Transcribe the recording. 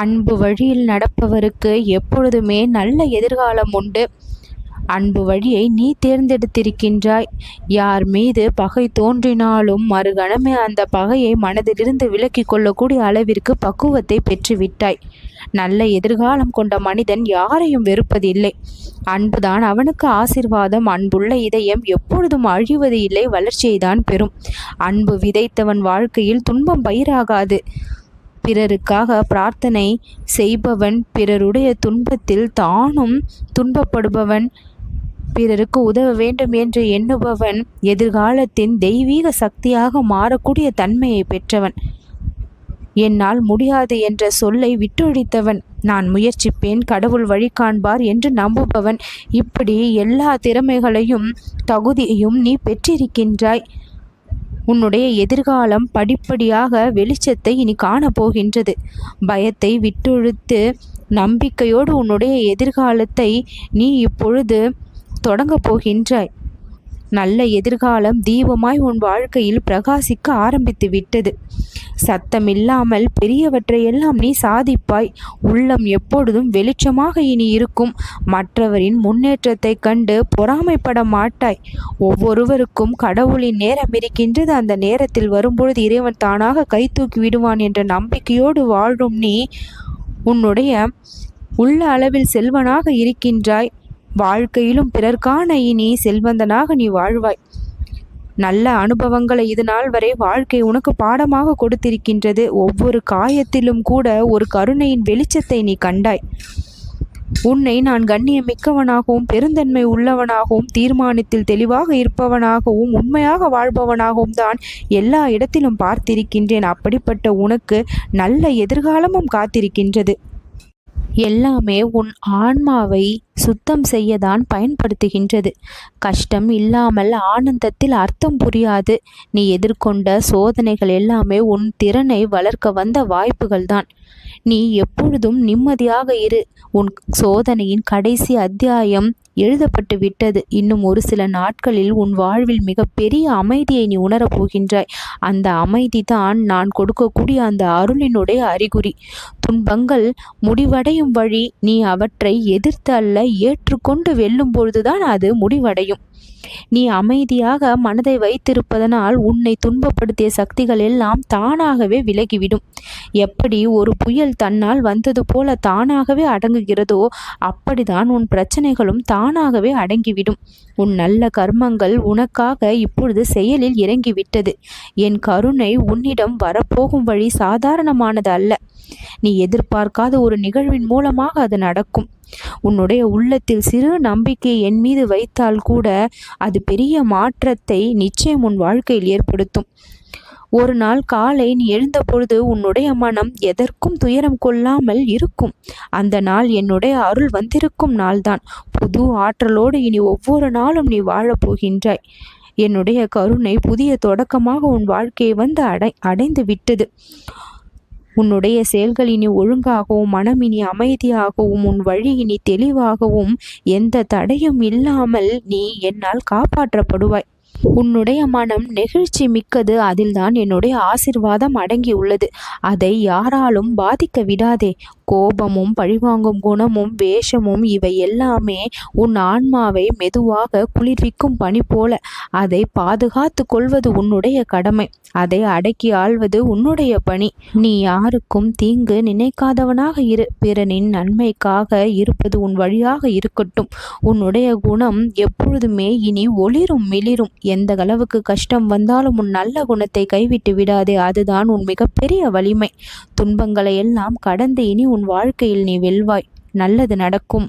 அன்பு வழியில் நடப்பவருக்கு எப்பொழுதுமே நல்ல எதிர்காலம் உண்டு. அன்பு வழியை நீ தேர்ந்தெடுத்திருக்கின்றாய். யார் மீது பகை தோன்றினாலும் மறுகணமே அந்த பகையை மனதிலிருந்து விலக்கி கொள்ளக்கூடிய அளவிற்கு பக்குவத்தை பெற்றுவிட்டாய். நல்ல எதிர்காலம் கொண்ட மனிதன் யாரையும் வெறுப்பதில்லை. அன்புதான் அவனுக்கு ஆசிர்வாதம். அன்புள்ள இதயம் எப்பொழுதும் அழிவது இல்லை வளர்ச்சியை தான் பெறும். அன்பு விதைத்தவன் வாழ்க்கையில் துன்பம் பயிராகாது. பிறருக்காக பிரார்த்தனை செய்பவன் பிறருடைய துன்பத்தில் தானும் துன்பப்படுபவன். பிறருக்கு உதவ வேண்டும் என்று எண்ணுபவன் எதிர்காலத்தின் தெய்வீக சக்தியாக மாறக்கூடிய தன்மையை பெற்றவன். என்னால் முடியாது என்ற சொல்லை விட்டொழித்தவன். நான் முயற்சிப்பேன் கடவுள் வழி காண்பார் என்று நம்புபவன். இப்படி எல்லா திறமைகளையும் தகுதியையும் நீ பெற்றிருக்கின்றாய். உன்னுடைய எதிர்காலம் படிப்படியாக வெளிச்சத்தை இனி காணப்போகின்றது. பயத்தை விட்டொழுத்து நம்பிக்கையோடு உன்னுடைய எதிர்காலத்தை நீ இப்பொழுது தொடங்கப் போகின்றாய். நல்ல எதிர்காலம் தீபமாய் உன் வாழ்க்கையில் பிரகாசிக்க ஆரம்பித்து விட்டது சத்தமில்லாமல் பெரியவற்றையெல்லாம் நீ சாதிப்பாய். உள்ளம் எப்பொழுதும் வெளிச்சமாக இனி இருக்கும். மற்றவரின் முன்னேற்றத்தை கண்டு பொறாமைப்பட மாட்டாய். ஒவ்வொருவருக்கும் கடவுளின் நேரம் இருக்கின்றது. அந்த நேரத்தில் வரும்பொழுது இறைவன் தானாக கை தூக்கி விடுவான் என்ற நம்பிக்கையோடு வாழும் நீ உன்னுடைய உள்ள அளவில் செல்வனாக இருக்கின்றாய். வாழ்க்கையிலும் பிறர்கான இனி செல்வந்தனாக நீ வாழ்வாய். நல்ல அனுபவங்களை இது நாள் வரை வாழ்க்கை உனக்கு பாடமாக கொடுத்திருக்கின்றது. ஒவ்வொரு காயத்திலும் கூட ஒரு கருணையின் வெளிச்சத்தை நீ கண்டாய். உன்னை நான் கண்ணிய மிக்கவனாகவும் பெருந்தன்மை உள்ளவனாகவும் தீர்மானத்தில் தெளிவாக இருப்பவனாகவும் உண்மையாக வாழ்பவனாகவும் தான் எல்லா இடத்திலும் பார்த்திருக்கின்றேன். அப்படிப்பட்ட உனக்கு நல்ல எதிர்காலமும் காத்திருக்கின்றது. எல்லாமே உன் ஆன்மாவை சுத்தம் செய்யதான் பயன்படுத்துகின்றது. கஷ்டம் இல்லாமல் ஆனந்தத்தில் அர்த்தம் புரியாது. நீ எதிர்கொண்ட சோதனைகள் எல்லாமே உன் திறனை வளர்க்க வந்த வாய்ப்புகள்தான். நீ எப்பொழுதும் நிம்மதியாக இரு. உன் சோதனையின் கடைசி அத்தியாயம் எழுதப்பட்டு விட்டது. இன்னும் ஒரு சில நாட்களில் உன் வாழ்வில் மிகப்பெரிய அமைதியை நீ உணரப் போகின்றாய். அந்த அமைதி தான் நான் கொடுக்கக்கூடிய அந்த அருளினுடைய அறிகுறி. துன்பங்கள் முடிவடையும் வழி நீ அவற்றை எதிர்த்து அல்ல ஏற்றுக்கொண்டு வெல்லும் பொழுதுதான் அது முடிவடையும். நீ அமைதியாக மனதை வைத்திருப்பதனால் உன்னை துன்பப்படுத்திய சக்திகள் எல்லாம் தானாகவே விலகிவிடும். எப்படி ஒரு புயல் தன்னால் வந்தது போல தானாகவே அடங்குகிறதோ அப்படிதான் உன் பிரச்சனைகளும் தானாகவே அடங்கிவிடும். உன் நல்ல கர்மங்கள் உனக்காக இப்பொழுது செயலில் இறங்கிவிட்டது. என் கருணை உன்னிடம் வரப்போகும் வழி சாதாரணமானது அல்ல. நீ எதிர்பார்க்காத ஒரு நிகழ்வின் மூலமாக அது நடக்கும். உன்னுடைய உள்ளத்தில் சிறு நம்பிக்கை என் மீது வைத்தால் கூட அது பெரிய மாற்றத்தை நிச்சயம் உன் வாழ்க்கையில் ஏற்படுத்தும். ஒரு நாள் காலை நீ எழுந்த பொழுது உன்னுடைய மனம் எதற்கும் துயரம் கொள்ளாமல் இருக்கும். அந்த நாள் என்னுடைய அருள் வந்திருக்கும் நாள்தான். புது ஆற்றலோடு இனி ஒவ்வொரு நாளும் நீ வாழப்போகின்றாய் என்னுடைய கருணை புதிய தொடக்கமாக உன் வாழ்க்கையை வந்து அடை அடைந்து விட்டது உன்னுடைய செயல்கள் இனி ஒழுங்காகவும் மனம் இனி அமைதியாகவும் உன் வழி இனி தெளிவாகவும் எந்த தடையும் இல்லாமல் நீ என்னால் காப்பாற்றப்படுவாய். உன்னுடைய மனம் நெகிழ்ச்சி மிக்கது அதில்தான் என்னுடைய ஆசிர்வாதம் அடங்கியுள்ளது. அதை யாராலும் பாதிக்க விடாதே. கோபமும் பழிவாங்கும் குணமும் வேஷமும் இவை எல்லாமே உன் ஆன்மாவை மெதுவாக குளிர்விக்கும் பணி போல. அதை பாதுகாத்து கொள்வது உன்னுடைய கடமை. அதை அடக்கி ஆள்வது உன்னுடைய பணி. நீ யாருக்கும் தீங்கு நினைக்காதவனாக இரு. பிறனின் நன்மைக்காக இருப்பது உன் வழியாக இருக்கட்டும். உன்னுடைய குணம் எப்பொழுதுமே இனி ஒளிரும் மிளிரும். எந்த அளவுக்கு கஷ்டம் வந்தாலும் உன் நல்ல குணத்தை கைவிட்டு விடாதே. அதுதான் உன் மிகப்பெரிய வலிமை. துன்பங்களை எல்லாம் கடந்து இனி உன் வாழ்க்கையில் நீ வெல்வாய். நல்லது நடக்கும்.